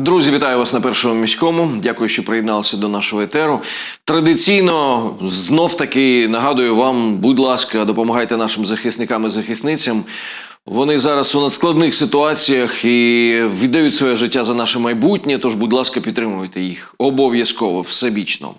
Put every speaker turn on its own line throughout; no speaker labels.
Друзі, вітаю вас на першому міському. Дякую, що приєдналися до нашого етеру. Традиційно знов таки нагадую вам, будь ласка, допомагайте нашим захисникам і захисницям. Вони зараз у надскладних ситуаціях і віддають своє життя за наше майбутнє. Тож, будь ласка, підтримуйте їх обов'язково, всебічно.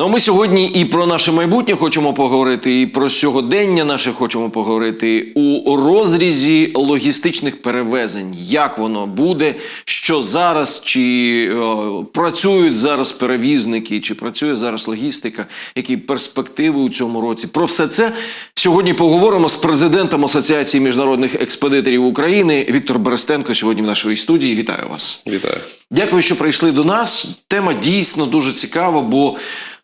Ну, а ми сьогодні і про наше майбутнє хочемо поговорити, і про сьогодення наше хочемо поговорити у розрізі логістичних перевезень. Як воно буде, що зараз, чи о, працюють зараз перевізники, чи працює зараз логістика, які перспективи у цьому році. Про все це сьогодні поговоримо з президентом Асоціації міжнародних експедиторів України Віктор Берестенко. Сьогодні в нашій студії. Вітаю вас.
Вітаю.
Дякую, що прийшли до нас. Тема дійсно дуже цікава, бо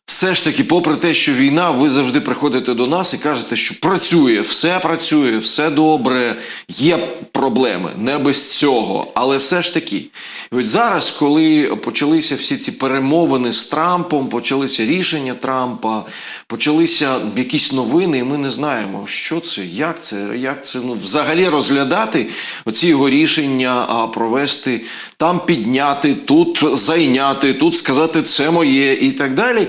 все ж таки, попри те, що війна, ви завжди приходите до нас і кажете, що працює, все працює, все добре, є проблеми, не без цього. Але все ж таки, от зараз, коли почалися всі ці перемовини з Трампом, почалися рішення Трампа, почалися якісь новини, і ми не знаємо, що це, як це, як це ну, взагалі розглядати оці його рішення, а провести там підняти, тут зайняти, тут сказати це моє і так далі.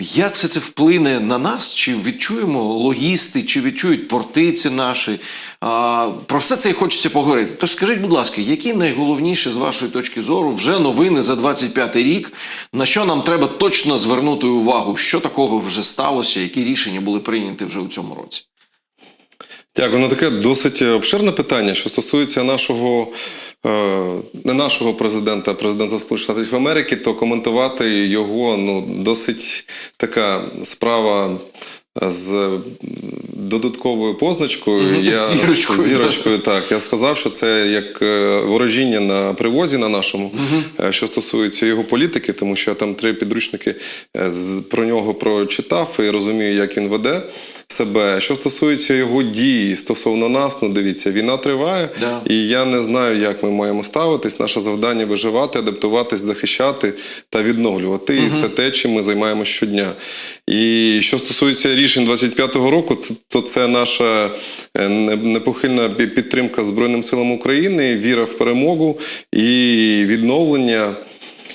Як все це вплине на нас? Чи відчуємо логісти, чи відчують портиці наші? А, про все це і хочеться поговорити. Тож скажіть, будь ласка, які найголовніші з вашої точки зору вже новини за 25 рік? На що нам треба точно звернути увагу? Що такого вже сталося? Які рішення були прийняті вже у цьому році?
Дякую. Ну таке досить обширне питання, що стосується нашого. е, Не нашого президента, а президента Сполучених Штатів Америки, то коментувати його ну досить така справа з додатковою позначкою. Я
зірочкою,
зірочкою, так. Я сказав, що це як е, ворожіння на привозі на нашому, е, що стосується його політики, тому що я там три підручники е, про нього прочитав і розумію, як він веде себе. Що стосується його дії стосовно нас, ну дивіться, війна триває,
Да.
і я не знаю, як ми маємо ставитись. Наше завдання виживати, адаптуватись, захищати та відновлювати. І це те, чим ми займаємося щодня. І що стосується рішень 25-го року, то це наша е, непохильна підтримка Збройним силам України, віра в перемогу і відновлення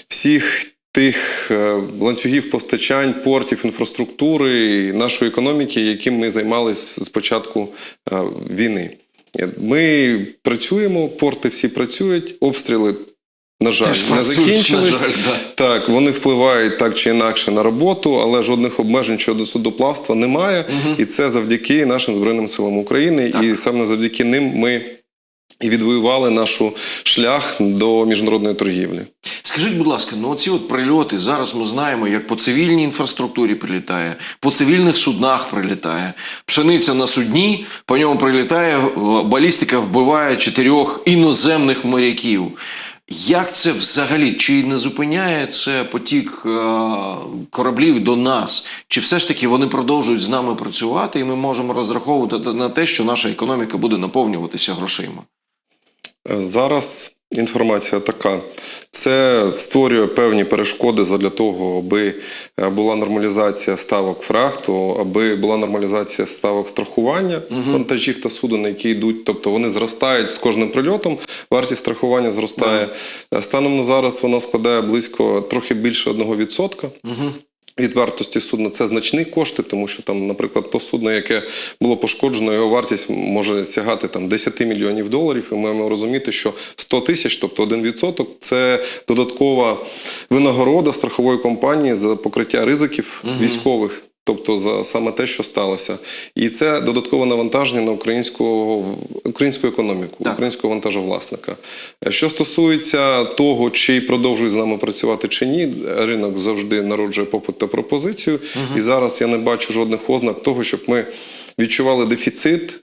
всіх. Тих е, ланцюгів постачань, портів, інфраструктури нашої економіки, яким ми займалися з початку е, війни. Ми працюємо, порти всі працюють, обстріли, на жаль,
Теж
не
працюють,
закінчились.
на жаль, да.
Так, вони впливають так чи інакше на роботу, але жодних обмежень щодо судоплавства немає. І це завдяки нашим Збройним силам України.
Так.
І саме завдяки ним ми і відвоювали нашу шлях до міжнародної торгівлі.
Скажіть, будь ласка, ну оці от прильоти зараз ми знаємо, як по цивільній інфраструктурі прилітає, по цивільних суднах прилітає. Пшениця на судні, по ньому прилітає, балістика вбиває чотирьох іноземних моряків. Як це взагалі? Чи не зупиняє це потік е, кораблів до нас? Чи все ж таки вони продовжують з нами працювати, і ми можемо розраховувати на те, що наша економіка буде наповнюватися грошима?
Е, Зараз інформація така: це створює певні перешкоди для того, аби е, була нормалізація ставок фрахту, аби була нормалізація ставок страхування вантажів та суден, які йдуть. Тобто вони зростають з кожним прильотом. Вартість страхування зростає. Е, Станом на зараз вона складає близько трохи більше 1%. Від вартості судна це значні кошти, тому що там, наприклад, то судно, яке було пошкоджено, його вартість може сягати там 10 мільйонів доларів. І ми маємо розуміти, що 100 тисяч, тобто 1%, це додаткова винагорода страхової компанії за покриття ризиків військових. Тобто за саме те, що сталося, і це додаткове навантаження на українську, українську економіку,
Так.
українського вантажовласника. Що стосується того, чи продовжують з нами працювати чи ні, ринок завжди народжує попит та пропозицію. І зараз я не бачу жодних ознак того, щоб ми відчували дефіцит.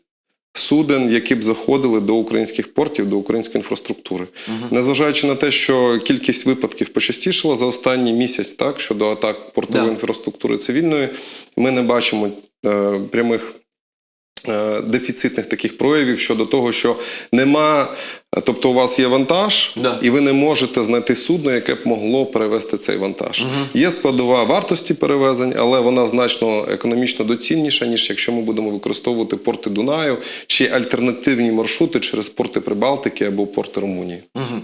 Суден, які б заходили до українських портів, до української інфраструктури, незважаючи на те, що кількість випадків почастішала за останній місяць, так щодо атак портової
Да.
інфраструктури цивільної, ми не бачимо е, прямих дефіцитних таких проявів щодо того, що нема, тобто у вас є вантаж,
Да.
і ви не можете знайти судно, яке б могло перевезти цей вантаж. Є складова вартості перевезень, але вона значно економічно доцільніша, ніж якщо ми будемо використовувати порти Дунаю чи альтернативні маршрути через порти Прибалтики або порти Румунії.
Мгм.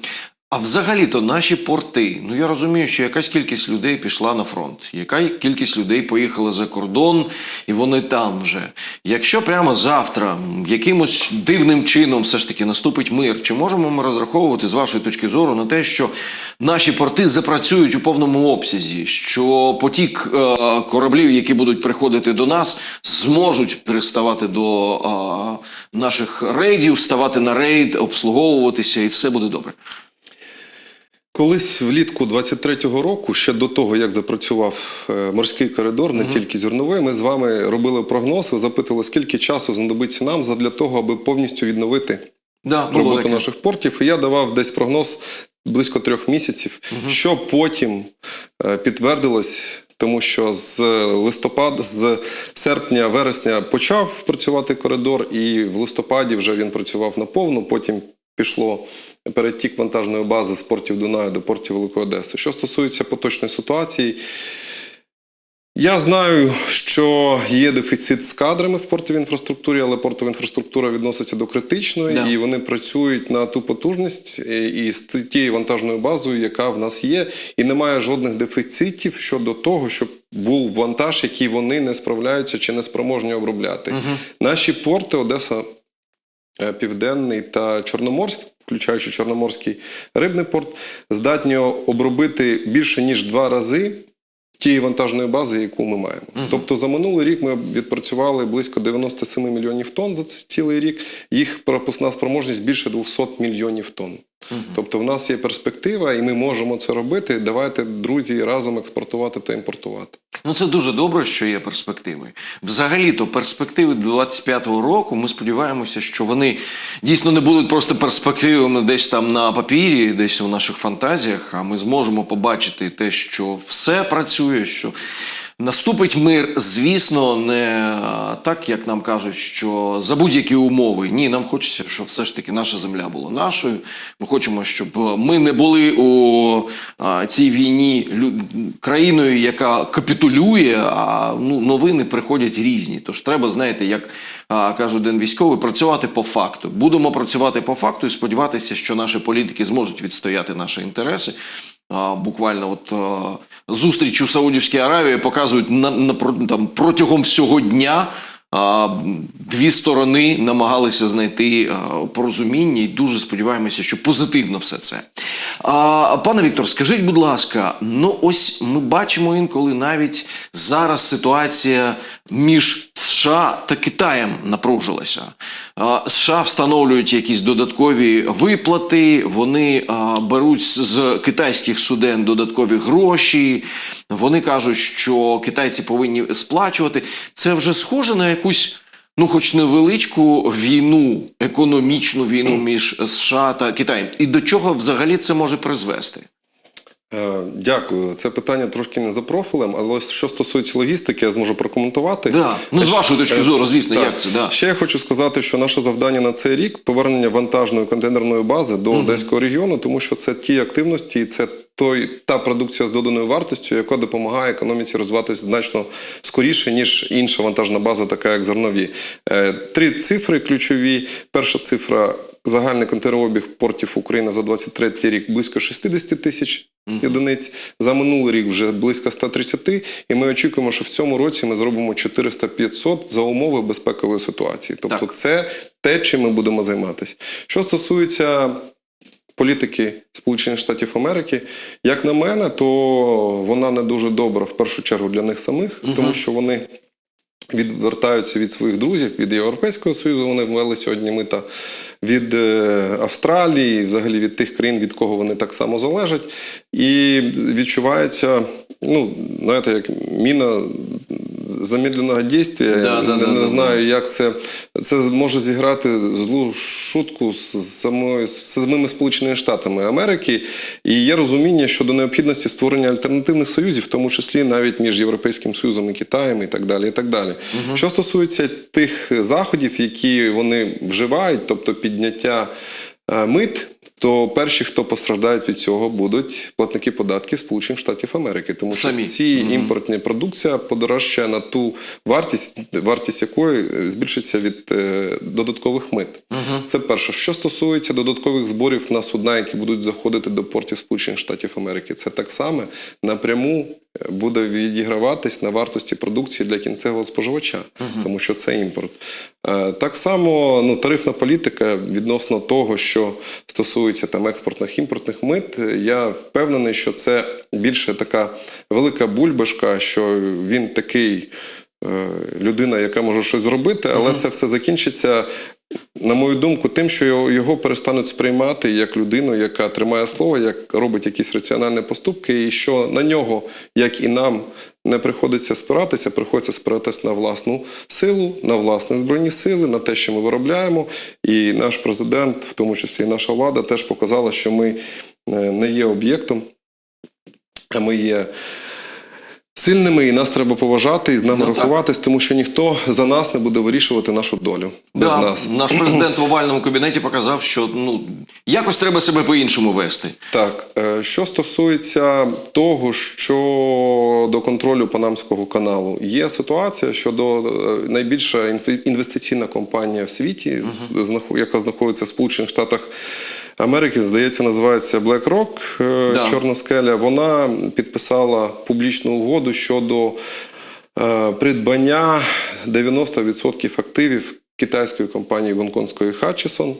А взагалі-то наші порти. Ну я розумію, що якась кількість людей пішла на фронт, яка кількість людей поїхала за кордон, і вони там вже. Якщо прямо завтра якимось дивним чином все ж таки наступить мир, чи можемо ми розраховувати з вашої точки зору на те, що наші порти запрацюють у повному обсязі, що потік е, кораблів, які будуть приходити до нас, зможуть приставати до е, наших рейдів, ставати на рейд, обслуговуватися, і все буде добре.
Колись влітку 23-го року, ще до того, як запрацював е, морський коридор, не тільки зерновий, ми з вами робили прогноз, ви запитали, скільки часу знадобиться нам задля того, аби повністю відновити
Да,
роботу наших портів. І я давав десь прогноз близько трьох місяців, що потім е, підтвердилось. Тому що з листопада, з серпня, вересня почав працювати коридор, і в листопаді вже він працював наповну. Потім пішло перетік вантажної бази з портів Дунаю до портів Великої Одеси. Що стосується поточної ситуації, я знаю, що є дефіцит з кадрами в портовій інфраструктурі, але портова інфраструктура відноситься до критичної,
Да.
і вони працюють на ту потужність е, і з тією вантажною базою, яка в нас є, і немає жодних дефіцитів щодо того, щоб був вантаж, який вони не справляються чи не спроможні обробляти. Наші порти Одеса. Е, Південний та Чорноморський, включаючи Чорноморський рибний порт, здатні обробити більше ніж два рази тієї вантажної бази, яку ми маємо. Тобто за минулий рік ми відпрацювали близько 97 мільйонів тонн за цілий рік. Їх пропускна спроможність більше 200 мільйонів тонн. Тобто, в нас є перспектива, і ми можемо це робити. Давайте, друзі, разом експортувати та імпортувати.
Ну це дуже добре, що є перспективи. Взагалі-то перспективи 25-го року. Ми сподіваємося, що вони дійсно не будуть просто перспективами десь там на папірі, десь у наших фантазіях. А ми зможемо побачити те, що все працює, що наступить мир. Звісно, не так, як нам кажуть, що за будь-які умови. Ні, нам хочеться, щоб все ж таки наша земля була нашою. Ми хочемо, щоб ми не були у цій війні країною, яка капітулює, а ну, новини приходять різні. Тож треба, знаєте, як каже один військовий, працювати по факту. Будемо працювати по факту і сподіватися, що наші політики зможуть відстояти наші інтереси. Буквально от зустріч у Саудівській Аравії показують на, на там, протягом всього дня. Дві сторони намагалися знайти порозуміння і дуже сподіваємося, що позитивно все це. Пане Віктор, скажіть, будь ласка, ну ось ми бачимо інколи навіть зараз ситуація між США та Китаєм напружилася. США встановлюють якісь додаткові виплати, вони беруть з- китайських суден додаткові гроші. Вони кажуть, що китайці повинні сплачувати. Це вже схоже на якусь. Ну, хоч невеличку війну, економічну війну між США та Китаєм. І до чого взагалі це може призвести?
Е, Дякую. Це питання трошки не за профілем, але ось що стосується логістики, я зможу прокоментувати.
Да. Ну, з вашої точки
Е,
зору, звісно,
так.
як це, да.
Ще я хочу сказати, що наше завдання на цей рік повернення вантажної контейнерної бази до Одеського регіону, тому що це ті активності, і це той та продукція з доданою вартістю, яка допомагає економіці розвиватися значно скоріше, ніж інша вантажна база, така як зернові. Е, Три цифри ключові. Перша цифра. Загальний контейнеробіг портів України за 23 рік близько 60 тисяч одиниць. За минулий рік вже близько 130. І ми очікуємо, що в цьому році ми зробимо 400-500 за умови безпекової ситуації. Тобто,
Так.
це те, чим ми будемо займатися. Що стосується політики Сполучених Штатів Америки, як на мене, то вона не дуже добра в першу чергу для них самих, тому що вони. Відвертаються від своїх друзів, від Європейського Союзу. Вони ввели сьогодні мита від е, Австралії, взагалі від тих країн, від кого вони так само залежать. І відчувається, ну, знаєте, як міна замедленого дійства.
Да, да,
не,
да,
не
да,
знаю, як це. Це може зіграти злу шутку з самою з самими Сполученими Штатами Америки. І є розуміння щодо необхідності створення альтернативних союзів, в тому числі навіть між Європейським Союзом і Китаєм, і так далі. І так далі. Що стосується тих заходів, які вони вживають, тобто підняття е, мит. То перші, хто постраждають від цього, будуть платники податків Сполучених Штатів Америки, тому що
Самі.
всі імпортні продукція подорожчає на ту вартість, вартість якої е, збільшиться від е, додаткових мит. Це перше. Що стосується додаткових зборів на судна, які будуть заходити до портів Сполучених Штатів Америки, це так само напряму буде відіграватись на вартості продукції для кінцевого споживача, тому що це імпорт. Е, Так само ну, тарифна політика відносно того, що стосується там експортних імпортних мит, я впевнений, що це більше така велика бульбашка, що він такий е, людина, яка може щось зробити, але це все закінчиться. На мою думку, тим, що його, перестануть сприймати як людину, яка тримає слово, як робить якісь раціональні поступки, і що на нього, як і нам, не приходиться спиратися, приходиться спиратися на власну силу, на власні збройні сили, на те, що ми виробляємо. І наш президент, в тому числі і наша влада, теж показала, що ми е, не є об'єктом, а ми є. Сильними і нас треба поважати і з нами
Ну, так.
рахуватись, тому що ніхто за нас не буде вирішувати нашу долю без
Да,
нас.
Наш президент в овальному кабінеті показав, що ну якось треба себе по-іншому вести.
Так, е, що стосується того, що до контролю Панамського каналу, є ситуація, що до е, найбільша інвестиційна компанія в світі, з- знаху- яка знаходиться в Сполучених Штатах Америки, здається, називається BlackRock, е,
Да.
Чорна скеля. Вона підписала публічну угоду щодо е, придбання 90% активів китайської компанії гонконгської Хатчісон,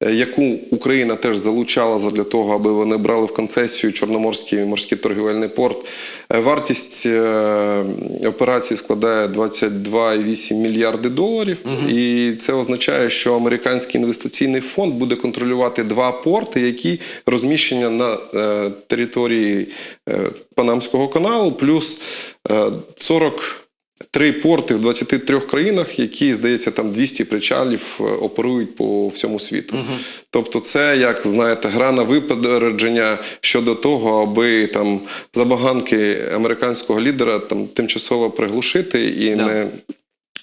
е, яку Україна теж залучала для того, аби вони брали в концесію Чорноморський морський торгівельний порт. Е, Вартість е, операції складає 22,8 мільярди доларів, і це означає, що американський інвестиційний фонд буде контролювати два порти, які розміщені на е, території Панамського каналу, плюс е, 40 Три порти в 23 країнах, які, здається, там 200 причалів е, оперують по всьому світу. Тобто, це як знаєте, гра на випередження щодо того, аби там забаганки американського лідера там тимчасово приглушити і
Да.
не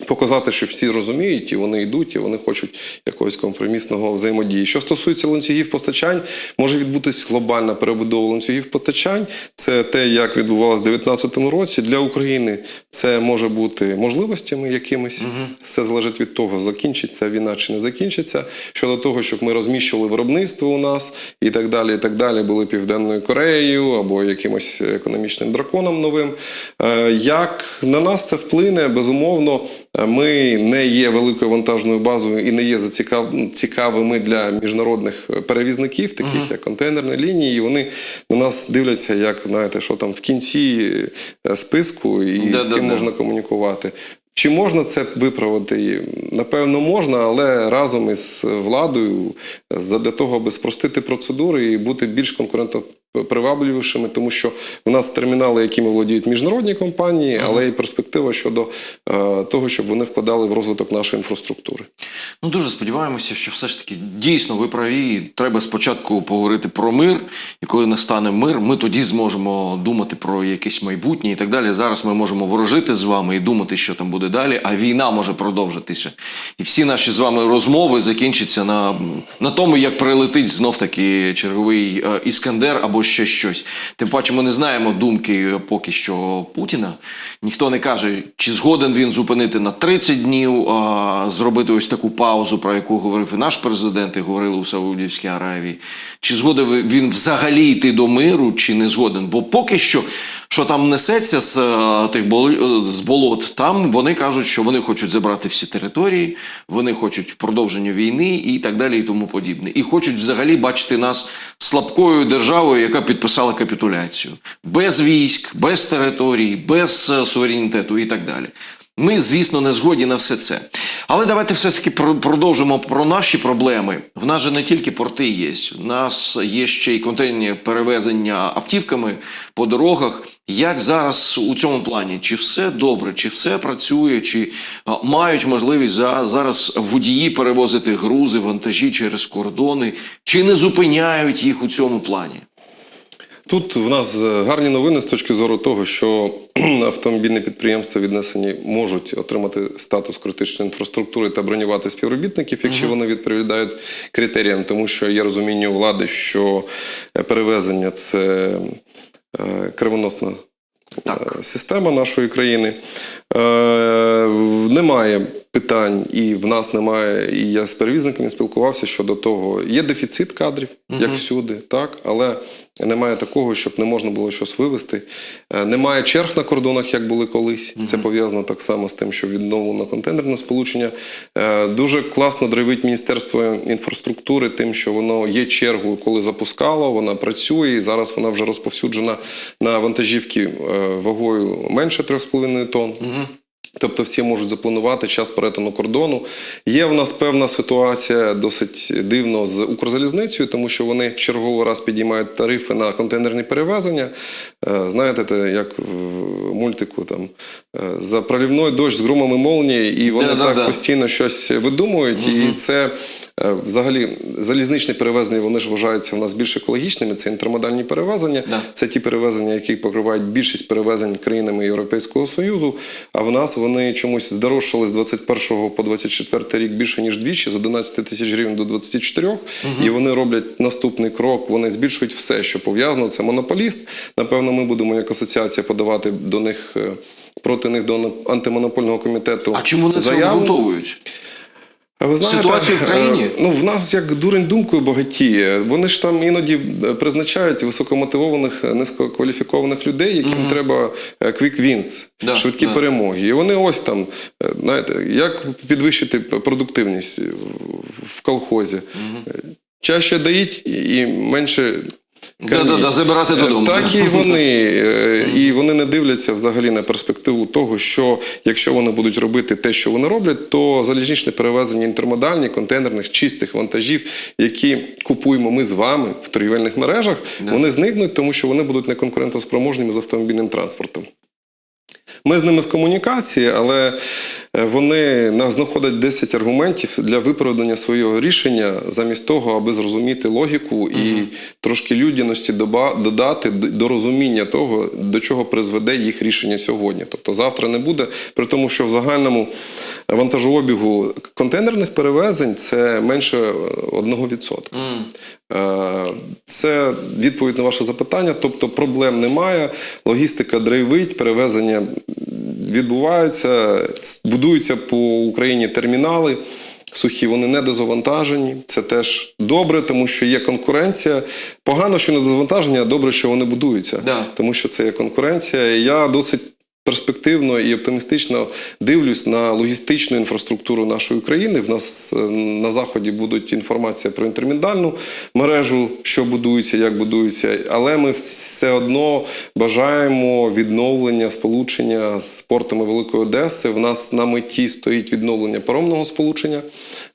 показати, що всі розуміють, і вони йдуть, і вони хочуть якогось компромісного взаємодії. Що стосується ланцюгів постачань, може відбутись глобальна перебудова ланцюгів постачань. Це те, як відбувалося в 2019 році. Для України це може бути можливостями якимись. Все залежить від того, закінчиться війна чи не закінчиться. Щодо того, щоб ми розміщували виробництво у нас і так далі, і так далі, були Південною Кореєю або якимось економічним драконом новим. Е, Як на нас це вплине, безумовно, ми не є великою вантажною базою і не є цікавими для міжнародних перевізників, таких як контейнерні лінії. І вони на нас дивляться, як знаєте, що там в кінці е, списку і з
Да-да-да.
ким можна комунікувати. Чи можна це виправити? Напевно, можна, але разом із владою е, для того, аби спростити процедури і бути більш конкурентопривабливішими, тому що у нас термінали, якими володіють міжнародні компанії, але і перспектива щодо е, того, щоб вони вкладали в розвиток нашої інфраструктури.
Ну дуже сподіваємося, що все ж таки дійсно ви праві. Треба спочатку поговорити про мир, і коли настане мир, ми тоді зможемо думати про якесь майбутнє і так далі. Зараз ми можемо ворожити з вами і думати, що там буде далі. А війна може продовжитися. І всі наші з вами розмови закінчаться на, на тому, як прилетить знов таки черговий е, іскандер або ще щось. Тим паче, ми не знаємо думки поки що Путіна. Ніхто не каже, чи згоден він зупинити на 30 днів, а, зробити ось таку паузу, про яку говорив і наш президент, і говорили у Саудівській Аравії. Чи згоден він взагалі йти до миру, чи не згоден? Бо поки що, що там несеться з е, тих е, з болот, там вони кажуть, що вони хочуть забрати всі території, вони хочуть продовження війни і так далі, і тому подібне. І хочуть взагалі бачити нас слабкою державою, яка підписала капітуляцію, без військ, без територій, без е, суверенітету і так далі. Ми, звісно, не згодні на все це. Але давайте все ж таки продовжимо про наші проблеми. В нас же не тільки порти є. В нас є ще й контейнерні перевезення автівками по дорогах. Як зараз у цьому плані? Чи все добре, чи все працює, чи мають можливість за, зараз водії перевозити грузи, вантажі через кордони, чи не зупиняють їх у цьому плані?
Тут в нас е, гарні новини з точки зору того, що автомобільні підприємства віднесені можуть отримати статус критичної інфраструктури та бронювати співробітників, якщо вони відповідають критеріям, тому що є розуміння влади, що е, перевезення це кривоносна
Так.
е, система нашої країни. Е, Немає питань, і в нас немає. І я з перевізниками спілкувався щодо того. Є дефіцит кадрів, як всюди, так, але немає такого, щоб не можна було щось вивезти. Е, Немає черг на кордонах, як були колись. Це пов'язано так само з тим, що відновлено контейнерне сполучення. Е, Дуже класно драйвить Міністерство інфраструктури, тим, що воно є чергою, коли запускало, вона працює, і зараз вона вже розповсюджена на вантажівки вагою менше 3,5 тонн. Тобто всі можуть запланувати час перетину кордону. Є в нас певна ситуація досить дивно з Укрзалізницею, тому що вони в черговий раз підіймають тарифи на контейнерні перевезення. Е, Знаєте, те, як в мультику там е, за пролівною дощ з громом і молнією, і вони
Да-да-да.
так постійно щось видумують. І це е, взагалі залізничні перевезення вони ж вважаються в нас більш екологічними. Це інтермодальні перевезення.
Да.
Це ті перевезення, які покривають більшість перевезень країнами Європейського Союзу. А в нас вони чомусь здорожчали з 21 по 24 рік більше ніж двічі, з 11 тисяч гривень до 24. І вони роблять наступний крок. Вони збільшують все, що пов'язано. Це монополіст. Напевно, ми будемо як асоціація подавати до них. е, Проти них до антимонопольного комітету
А чим вони це обґрунтовують?
А ви знаєте,
Ситуацію в країні?
е, Ну, в нас як дурень думкою багатіє. Вони ж там іноді е, призначають високомотивованих, е, низькокваліфікованих людей, яким треба е, quick wins,
Да,
швидкі
да.
перемоги. І вони ось там, знаєте, як підвищити продуктивність в колхозі. Е, Чаще дають і менше.
Да-да-да, забирати
Е,
додому.
Так і вони. е, І вони не дивляться взагалі на перспективу того, що якщо вони будуть робити те, що вони роблять, то залізничне перевезення інтермодальні, контейнерних, чистих вантажів, які купуємо ми з вами в торгівельних мережах, вони зникнуть, тому що вони будуть неконкурентоспроможними з автомобільним транспортом. Ми з ними в комунікації, але вони знаходять 10 аргументів для виправдання свого рішення, замість того, аби зрозуміти логіку і трошки людяності додати до розуміння того, до чого призведе їх рішення сьогодні. Тобто завтра не буде, при тому, що в загальному вантажообігу контейнерних перевезень це менше е, 1%. Е, Це відповідь на ваше запитання. Тобто проблем немає, логістика драйвить, перевезення відбуваються, будуються по Україні термінали. Сухі, вони не дозавантажені. Це теж добре, тому що є конкуренція. Погано, що не дозавантажені, а добре, що вони будуються.
Да.
Тому що це є конкуренція. І Я досить перспективно і оптимістично дивлюсь на логістичну інфраструктуру нашої країни. В нас е, на заході будуть інформація про інтерміндальну мережу, що будується, як будується. Але ми все одно бажаємо відновлення сполучення з портами Великої Одеси. В нас на меті стоїть відновлення паромного сполучення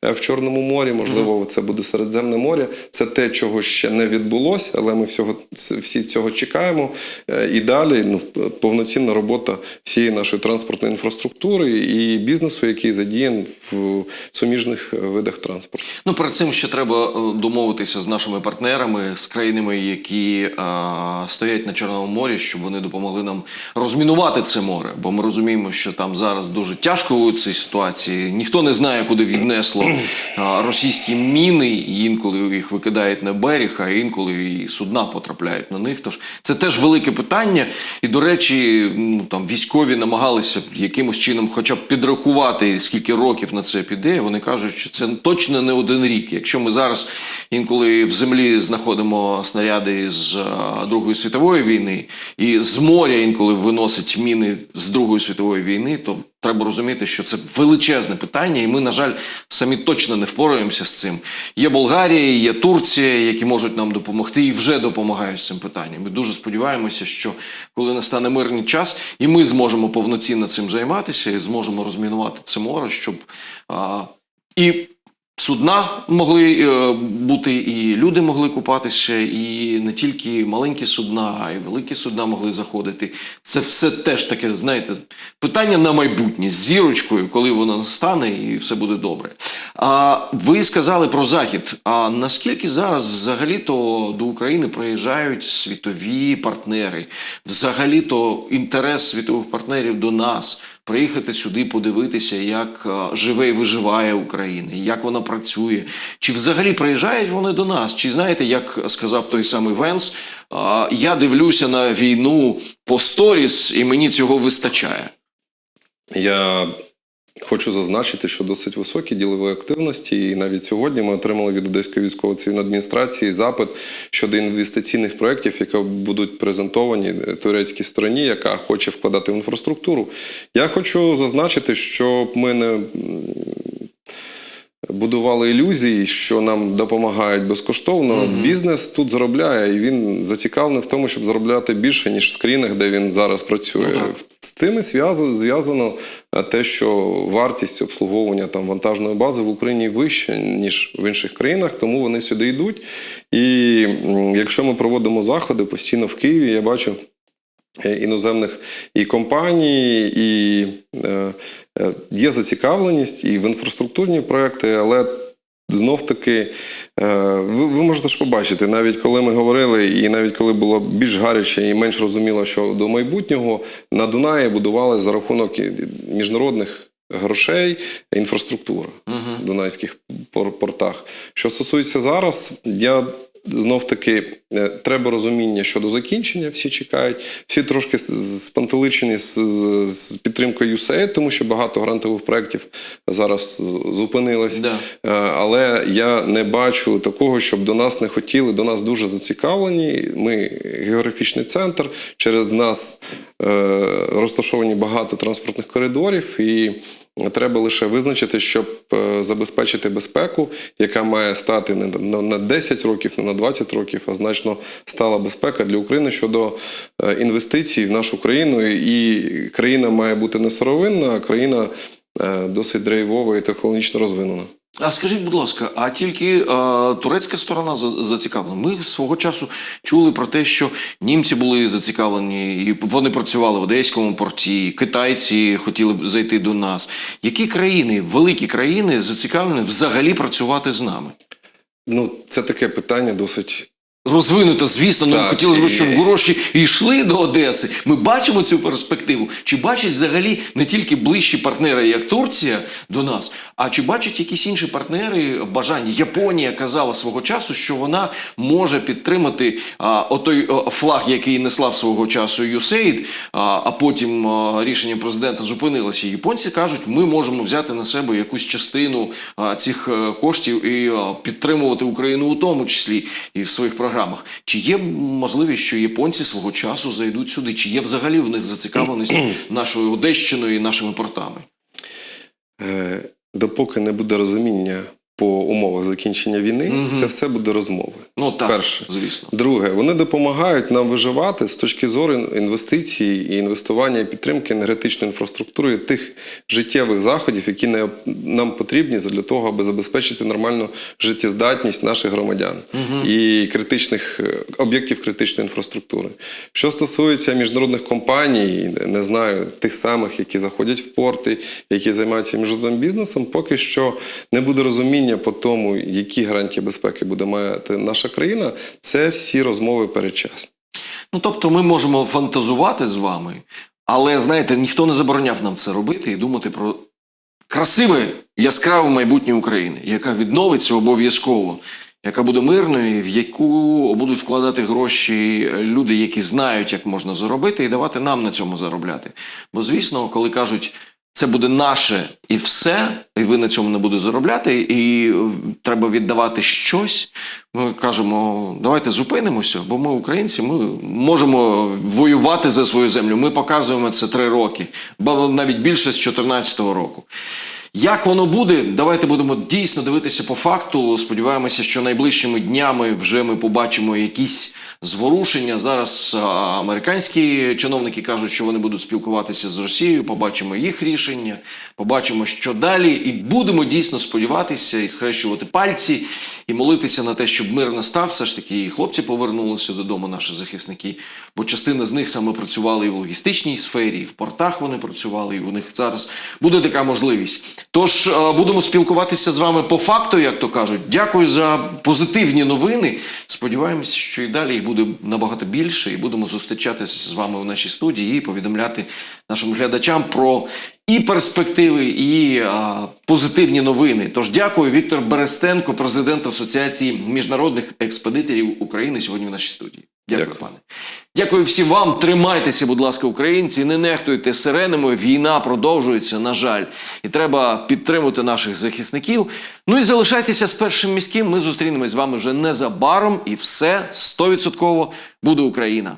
в Чорному морі. Можливо, це буде Середземне море. Це те, чого ще не відбулося, але ми всього всі цього чекаємо. Е, І далі ну, повноцінна робота всієї нашої транспортної інфраструктури і бізнесу, який задіян в суміжних е, видах транспорту.
Ну, перед цим ще треба е, домовитися з нашими партнерами, з країнами, які е, стоять на Чорному морі, щоб вони допомогли нам розмінувати це море. Бо ми розуміємо, що там зараз дуже тяжко у цій ситуації. Ніхто не знає, куди віднесло е, російські міни, і інколи їх викидають на берег, а інколи і судна потрапляють на них. Тож це теж велике питання. І, до речі, ну там військові намагалися якимось чином, хоча б підрахувати, скільки років на це піде. Вони кажуть, що це точно не один рік. Якщо ми зараз інколи в землі знаходимо снаряди з Другої світової війни, і з моря інколи виносять міни з Другої світової війни, то треба розуміти, що це величезне питання, і ми, на жаль, самі точно не впораємося з цим. Є Болгарія, є Турція, які можуть нам допомогти і вже допомагають з цим питанням. Ми дуже сподіваємося, що коли настане мирний час, і ми зможемо повноцінно цим займатися, і зможемо розмінувати це море, щоб а, і судна могли е, бути, і люди могли купатися, і не тільки маленькі судна, а й великі судна могли заходити. Це все теж таке, знаєте, питання на майбутнє з зірочкою, коли воно настане, і все буде добре. А ви сказали про захід. А наскільки зараз взагалі-то до України приїжджають світові партнери? Взагалі-то інтерес світових партнерів до нас приїхати сюди, подивитися, як е, живе і виживає Україна, як вона працює. Чи взагалі приїжджають вони до нас? Чи знаєте, як сказав той самий Венс, е, я дивлюся на війну по сторіс, і мені цього вистачає.
Я хочу зазначити, що досить високі ділові активності, і навіть сьогодні ми отримали від Одеської військово-цивільної адміністрації запит щодо інвестиційних проєктів, які будуть презентовані турецькій стороні, яка хоче вкладати в інфраструктуру. Я хочу зазначити, щоб ми не будували ілюзії, що нам допомагають безкоштовно. Бізнес тут заробляє, і він зацікавлений в тому, щоб заробляти більше, ніж в країнах, де він зараз працює.
Ну, так.
З зв'язано, зв'язано е, те, що вартість обслуговування там вантажної бази в Україні вища, ніж в інших країнах, тому вони сюди йдуть. І якщо ми проводимо заходи постійно в Києві, я бачу. Е, Іноземних і компаній, і е, е, є зацікавленість і в інфраструктурні проекти, але знов таки ви, ви можете ж побачити, навіть коли ми говорили, і навіть коли було більш гаряче і менш розуміло, що до майбутнього на Дунаї будували за рахунок міжнародних грошей інфраструктура в дунайських портах. Що стосується зараз, я. Знов таки е, треба розуміння щодо закінчення. Всі чекають, всі трошки спантеличені з, з, з підтримкою USAID, тому що багато грантових проєктів зараз зупинилось.
Да.
Е, Але я не бачу такого, щоб до нас не хотіли. До нас дуже зацікавлені. Ми географічний центр. Через нас е, розташовані багато транспортних коридорів, і треба лише визначити, щоб е, забезпечити безпеку, яка має стати не на- на 10 років, не на 20 років, а значно стала безпека для України щодо е, інвестицій в нашу країну. І країна має бути не сировинна, а країна е, досить дрейвова і технологічно розвинена.
А скажіть, будь ласка, а тільки а, турецька сторона зацікавлена? Ми свого часу чули про те, що німці були зацікавлені, і вони працювали в Одеському порті, китайці хотіли б зайти до нас. Які країни, великі країни, зацікавлені взагалі працювати з нами?
Ну, це таке питання досить
Розвинуто, звісно, ну
Так,
хотілося б, щоб гроші йшли до Одеси. Ми бачимо цю перспективу. Чи бачать взагалі не тільки ближчі партнери, як Турція, до нас, а чи бачать якісь інші партнери бажання? Японія казала свого часу, що вона може підтримати а, отой о, флаг, який несла свого часу USAID, а, а потім а, рішення президента зупинилося. Японці кажуть, ми можемо взяти на себе якусь частину а, цих е, коштів і а, підтримувати Україну у тому числі і в своїх програмах. Чи є можливість, що японці свого часу зайдуть сюди? Чи є взагалі в них зацікавленість нашою Одещиною і нашими портами?
Е, допоки не буде розуміння по умовах закінчення війни,
Мгм.
це все буде розмови.
Ну так,
Перше.
звісно.
Друге, вони допомагають нам виживати з точки зору інвестицій і інвестування і підтримки енергетичної інфраструктури тих життєвих заходів, які нам потрібні для того, аби забезпечити нормальну життєздатність наших громадян і критичних е, об'єктів критичної інфраструктури. Що стосується міжнародних компаній, не- не знаю, тих самих, які заходять в порти, які займаються міжнародним бізнесом, поки що не буде розуміння по тому, які гарантії безпеки буде мати наша країна. Це всі розмови передчасні.
Ну тобто, ми можемо фантазувати з вами, але знаєте, ніхто не забороняв нам це робити і думати про красиве, яскраве майбутнє України, яка відновиться обов'язково, яка буде мирною, в яку будуть вкладати гроші люди, які знають, як можна заробити, і давати нам на цьому заробляти. Бо, звісно, коли кажуть. Це буде наше і все, і ви на цьому не будете заробляти, і треба віддавати щось. Ми кажемо, давайте зупинимося, бо ми українці, ми можемо воювати за свою землю. Ми показуємо це три роки, бо навіть більше з 2014 року. Як воно буде? Давайте будемо дійсно дивитися по факту. Сподіваємося, що найближчими днями вже ми побачимо якісь зворушення. Зараз американські чиновники кажуть, що вони будуть спілкуватися з Росією. Побачимо їх рішення, побачимо, що далі, і будемо дійсно сподіватися і схрещувати пальці і молитися на те, щоб мир настав. Все ж таки, і хлопці повернулися додому, наші захисники. Бо частина з них саме працювали і в логістичній сфері, і в портах вони працювали, і у них зараз буде така можливість. Тож е, будемо спілкуватися з вами по факту, як то кажуть. Дякую за позитивні новини. Сподіваємося, що і далі їх буде набагато більше, і будемо зустрічатися з вами у нашій студії і повідомляти нашим глядачам про і перспективи, і а, позитивні новини. Тож дякую, Віктор Берестенко, президент Асоціації міжнародних експедиторів України, сьогодні в нашій студії. Дякую,
Дякую.
пане. Дякую всім вам. Тримайтеся, будь ласка, українці. Не нехтуйте сиренами. Війна продовжується, на жаль, і треба підтримувати наших захисників. Ну і залишайтеся з першим міським. Ми зустрінемось з вами вже незабаром, і все стовідсотково буде Україна.